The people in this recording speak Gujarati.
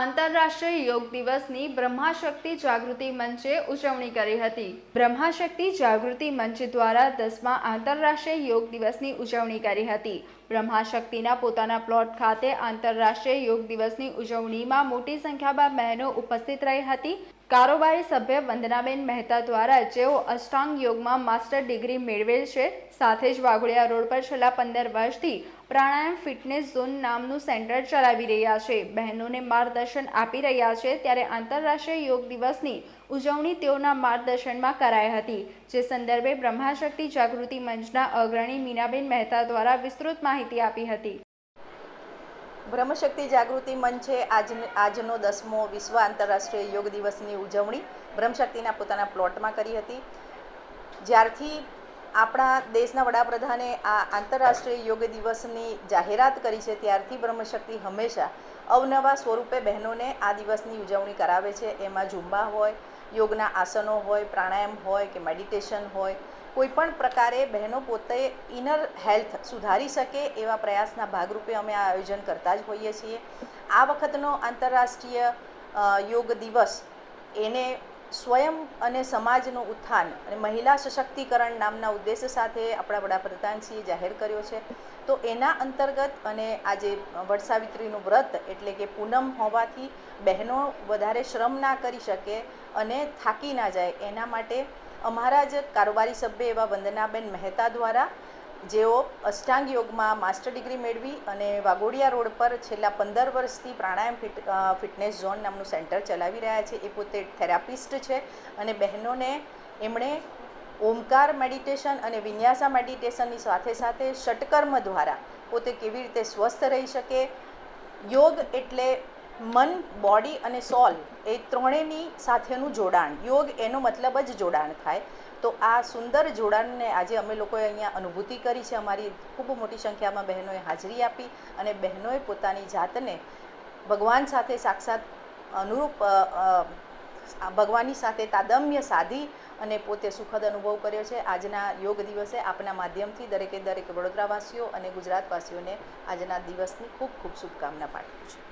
આંતરરાષ્ટ્રીય યોગ દિવસની બ્રહ્માશક્તિ જાગૃતિ મંચે ઉજવણી કરી હતી. બ્રહ્માશક્તિ જાગૃતિ મંચ દ્વારા દસમા આંતરરાષ્ટ્રીય યોગ દિવસની ઉજવણી કરી હતી. બ્રહ્માશક્તિના પોતાના પ્લોટ ખાતે આંતરરાષ્ટ્રીય યોગ દિવસની ઉજવણીમાં મોટી સંખ્યામાં બહેનો ઉપસ્થિત રહી હતી. કારોબારી સભ્ય વંદનાબેન મહેતા દ્વારા જેઓ અષ્ટાંગ યોગમાં માસ્ટર ડિગ્રી મેળવેલ છે, સાથે જ વાઘોડિયા રોડ પર છેલ્લા પંદર વર્ષથી પ્રાણાયામ ફિટનેસ ઝોન નામનું સેન્ટર ચલાવી રહ્યા છે. બહેનોને માર્ગદર્શન આપી રહ્યા છે ત્યારે આંતરરાષ્ટ્રીય યોગ દિવસની ઉજવણી તેઓના માર્ગદર્શનમાં કરાઈ હતી, જે સંદર્ભે બ્રહ્માશક્તિ જાગૃતિ મંચના અગ્રણી મીનાબેન મહેતા દ્વારા વિસ્તૃત માહિતી આપી હતી. બ્રહ્મશક્તિ જાગૃતિ મંચે આજ આજનો દસમો વિશ્વ આંતરરાષ્ટ્રીય યોગ દિવસની ઉજવણી બ્રહ્મશક્તિના પોતાના પ્લોટમાં કરી હતી. જ્યારથી આપણા દેશના વડાપ્રધાને આ આંતરરાષ્ટ્રીય યોગ દિવસની જાહેરાત કરી છે, ત્યારથી બ્રહ્મશક્તિ હંમેશા અવનવા સ્વરૂપે બહેનોને આ દિવસની ઉજવણી કરાવે છે. એમાં ઝુંબા હોય યોગના આસનો હોય, પ્રાણાયામ હોય કે મેડિટેશન હોય કોઈ પણ પ્રકારે બહેનો પોતે ઇનર હેલ્થ સુધારી શકે એવા પ્રયાસના ભાગરૂપે અમે આ આયોજન કરતા જ હોઈએ છીએ. આ વખતનો આંતરરાષ્ટ્રીય યોગ દિવસ એને સ્વયં અને સમાજનું ઉત્થાન અને મહિલા સશક્તિકરણ નામના ઉદ્દેશ સાથે આપણા વડાપ્રધાનશ્રીએ જાહેર કર્યો છે. તો એના અંતર્ગત અને આજે વડસાવિત્રીનું વ્રત એટલે કે પૂનમ હોવાથી બહેનો વધારે શ્રમ ના કરી શકે અને થાકી ના જાય. એના માટે અમારા જ કારોબારી સભ્ય એવા વંદનાબેન મહેતા દ્વારા જેઓ અષ્ટાંગ યોગમાં માસ્ટર ડિગ્રી મેળવી અને વાઘોડિયા રોડ પર છેલ્લા પંદર વર્ષથી પ્રાણાયામ ફિટ ફિટનેસ ઝોન નામનું સેન્ટર ચલાવી રહ્યા છે. એ પોતે થેરાપિસ્ટ છે અને બહેનોને એમણે ઓમકાર મેડિટેશન અને વિન્યાસા મેડિટેશનની સાથે સાથે ષટકર્મ દ્વારા પોતે કેવી રીતે સ્વસ્થ રહી શકે? યોગ એટલે મન, બોડી અને સોલ એ ત્રણેયની સાથેનું જોડાણ. યોગ એનો મતલબ જ જોડાણ થાય. તો આ સુંદર જોડાણને આજે અમે લોકોએ અહીંયા અનુભૂતિ કરી છે. અમારી ખૂબ મોટી સંખ્યામાં બહેનોએ હાજરી આપી અને બહેનોએ પોતાની જાતને ભગવાન સાથે સાક્ષાત અનુરૂપ ભગવાનની સાથે તાદમ્ય સાધી અને પોતે સુખદ અનુભવ કર્યો છે. આજના યોગ દિવસે આપના માધ્યમથી દરેકે દરેક વડોદરાવાસીઓ અને ગુજરાતવાસીઓને આજના દિવસની ખૂબ ખૂબ શુભકામના પાઠવું છું.